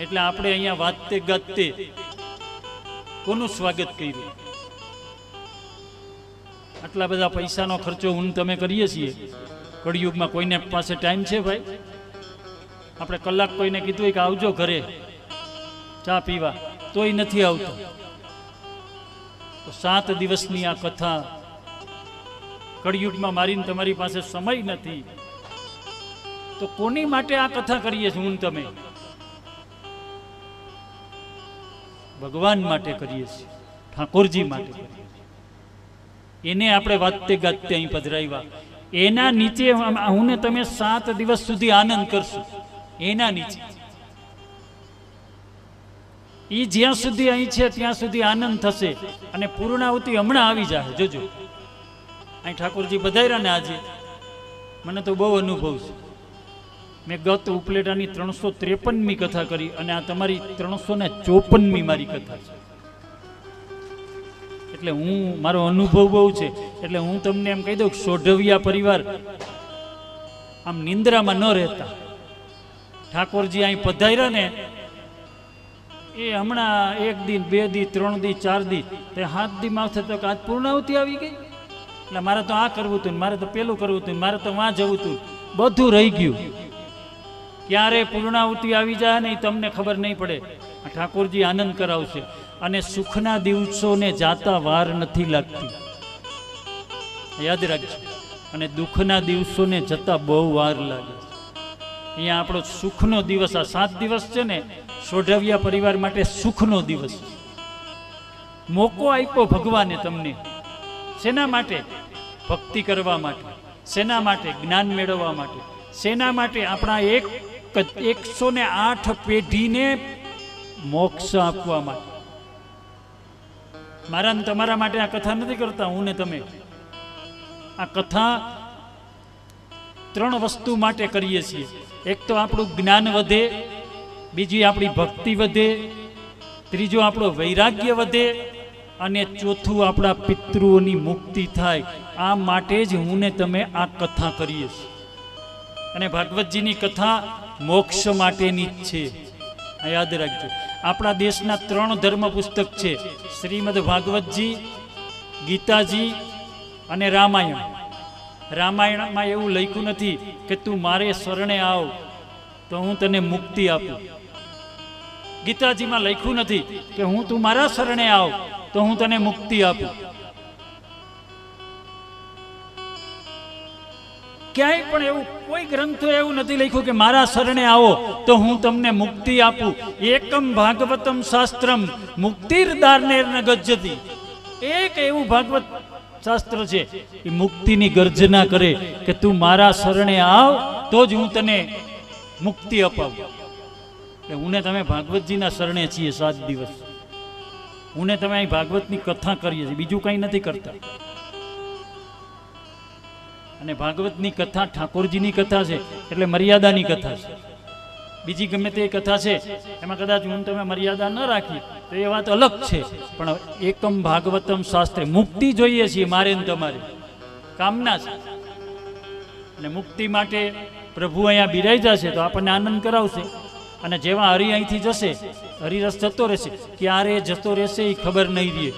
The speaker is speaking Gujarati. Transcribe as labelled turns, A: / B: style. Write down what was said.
A: એટલે આપણે અહીંયા વાતે ગાતે કોનું સ્વાગત કર્યું? આટલા બધા પૈસાનો ખર્ચો હું તમે કરીએ છીએ. કળિયુગમાં કોઈને પાસે ટાઈમ છે ભાઈ? આપણે કલાક કોઈને કીધું કે આવજો ઘરે. ચા પીવા. તોય નથી આવતો. તો સાત દિવસની આ કથા કળિયુગમાં મારીને તમારી પાસે સમય નથી. તો કોની માટે આ કથા કરીએ છીએ હું તમે? ભગવાન માટે કરીએ છીએ, ઠાકોરજી માટે કરીએ એને આપણે વાતે ગાતે અહીં પધરાવ્યા. એના નીચે હું તમે સાત દિવસ સુધી આનંદ કરશું. એના નીચે. એ જ્યાં સુધી અહીં છે, ત્યાં સુધી આનંદ થશે અને પૂર્ણાહુતિ હમણાં આવી જાય જોજો. અહીં ઠાકોરજી બધાયરા ને આજે. મને તો બહુ અનુભવ છે. મેં ગત ઉપલેટાની ત્રણસો ત્રેપનમી કથા કરી અને આ તમારી ત્રણસો ને ચોપનમી મારી કથા છે. એટલે હું, મારો અનુભવ બહુ છે. એટલે હું તમને એમ કહી દઉં કે સોઢવિયા પરિવાર આમ નિંદ્રામાં ન રહેતા. ઠાકોરજી અહીં પધાર્યા ને, એ હમણાં એક દિન બે દી, ત્રણ દી, ચાર દી, તે હાથ દી માથે તો આજ પૂર્ણાવતી આવી ગઈ? એટલે મારે તો આ કરવું હતું મારે તો પેલું કરવું હતું મારે તો વાં જવું હતું બધું રહી ગયું. ક્યારે પૂર્ણાવતી આવી જાય ને તમને ખબર નહીં પડે. ઠાકોરજી આનંદ કરાવશે. અને સુખના દિવસોને જાતા વાર નથી લાગતી. યાદ રાખજો. અને દુઃખના દિવસોને જતા બહુ વાર લાગે. અહીંયા આપણો સુખનો દિવસ, આ સાત દિવસ છે ને, સોઢવિયા પરિવાર માટે સુખનો દિવસ. મોકો આપ્યો ભગવાને તમને. શેના માટે? ભક્તિ કરવા માટે. શેના માટે? જ્ઞાન મેળવવા માટે. શેના માટે? આપણા એક એકસો ને આઠ પેઢીને મોક્ષ આપવા માટે. મારા ને તમારા માટે આ કથા નથી કરતા, હું ને તમે. આ કથા ત્રણ વસ્તુ માટે કરીએ છીએ. એક તો આપણું જ્ઞાન વધે, બીજી આપણી ભક્તિ વધે, ત્રીજું આપણો વૈરાગ્ય વધે, અને ચોથું આપણા પિતૃઓની મુક્તિ થાય. આ માટે જ હું ને તમે આ કથા કરીએ છીએ. અને ભાગવતજીની કથા મોક્ષ માટેની જ છે. આ યાદ રાખજો. આપણા દેશના ત્રણ ધર્મ પુસ્તક છે. શ્રીમદ ભાગવતજી, ગીતાજી અને રામાયણ. રામાયણમાં એવું લખ્યું નથી કે તું મારે શરણે આવ, તો હું તને મુક્તિ આપું. ગીતાજીમાં લખ્યું નથી કે હું તું મારા શરણે આવ, તો હું તને મુક્તિ આપું. ક્યાંય પણ એવું કોઈ ગ્રંથો એવું નથી લખ્યું કે મારા શરણે આવો તો હું તમને મુક્તિ આપું. એકમ ભાગવતમ શાસ્ત્રમ મુક્તિર્દારને ગજતી એક એવું ભાગવત શાસ્ત્ર છે, એ મુક્તિની ગર્જના કરે કે તું મારા શરણે આવ, તો જ હું તને મુક્તિ અપાવું. એટલે હું તમે ભાગવતજીના શરણે છીએ સાત દિવસ. હુંને તમે અહીં ભાગવતની કથા કરીએ છીએ, બીજું કંઈ નથી કરતા. અને ભાગવતની કથા ઠાકોરજીની કથા છે, એટલે મર્યાદાની કથા છે. બીજી ગમે તે કથા છે, એમાં કદાચ હું તમે મર્યાદા ન રાખી, તો એ વાત અલગ છે. પણ એકમ ભાગવતમ શાસ્ત્રે મુક્તિ જોઈએ છીએ મારે ને તમારે. કામના છે. અને મુક્તિ માટે પ્રભુ અહીંયા બિરાઈ જશે તો આપણને આનંદ કરાવશે. અને જેવા હરિ અહીંથી જશે હરિરસ જતો રહેશે. ક્યારે જતો રહેશે એ ખબર નહીં રહે.